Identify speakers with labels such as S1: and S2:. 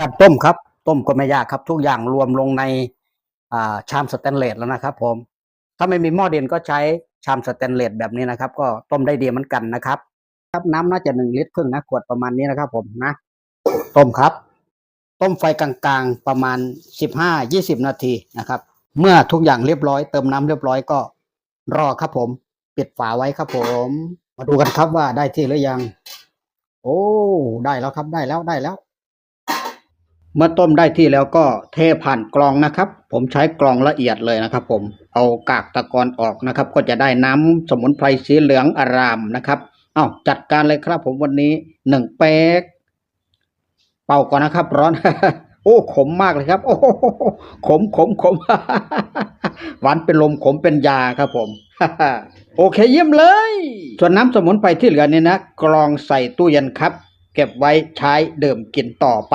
S1: การต้มครับ ต้มก็ไม่ยากครับ ทุกอย่างรวมลงในชามสแตนเลสแล้วนะครับ ผม ถ้าไม่มีหม้อเดินก็ใช้ชามสแตนเลสแบบนี้นะครับ ก็ต้มได้ดีเหมือนกันนะครับ ครับน้ำน่าจะหนึ่งลิตรครึ่งนะขวดประมาณนี้นะครับ ผมนะ ต้มครับ ต้มไฟกลางๆประมาณสิบห้ายี่สิบนาทีนะครับ เมื่อทุกอย่างเรียบร้อยเติมน้ำเรียบร้อยก็รอครับ ผมปิดฝาไว้ครับ ผม มาดูกันครับว่าได้ที่หรือยัง โอ้ ได้แล้วครับได้แล้วได้แล้ว เมื่อต้มได้ที่แล้วก็เทผ่านกรองนะครับ ผมใช้กรองละเอียดเลยนะครับ ผมเอากากตะกอนออกนะครับ ก็จะได้น้ำสมุนไพรสีเหลืองอารามนะครับ เอ้าจัดการเลยครับ ผมวันนี้หนึ่งเป๊กเป่าก่อนนะครับ ร้อน โอ้ขมมากเลยครับ โอ้ขมขมขมหวานเป็นลมขมเป็นยาครับผมโอเคเยี่ยมเลย ส่วนน้ำสมุนไพรที่เหลือเนี่ยนะกรองใส่ตู้เย็นครับ เก็บไว้ใช้เดื่มกินต่อไป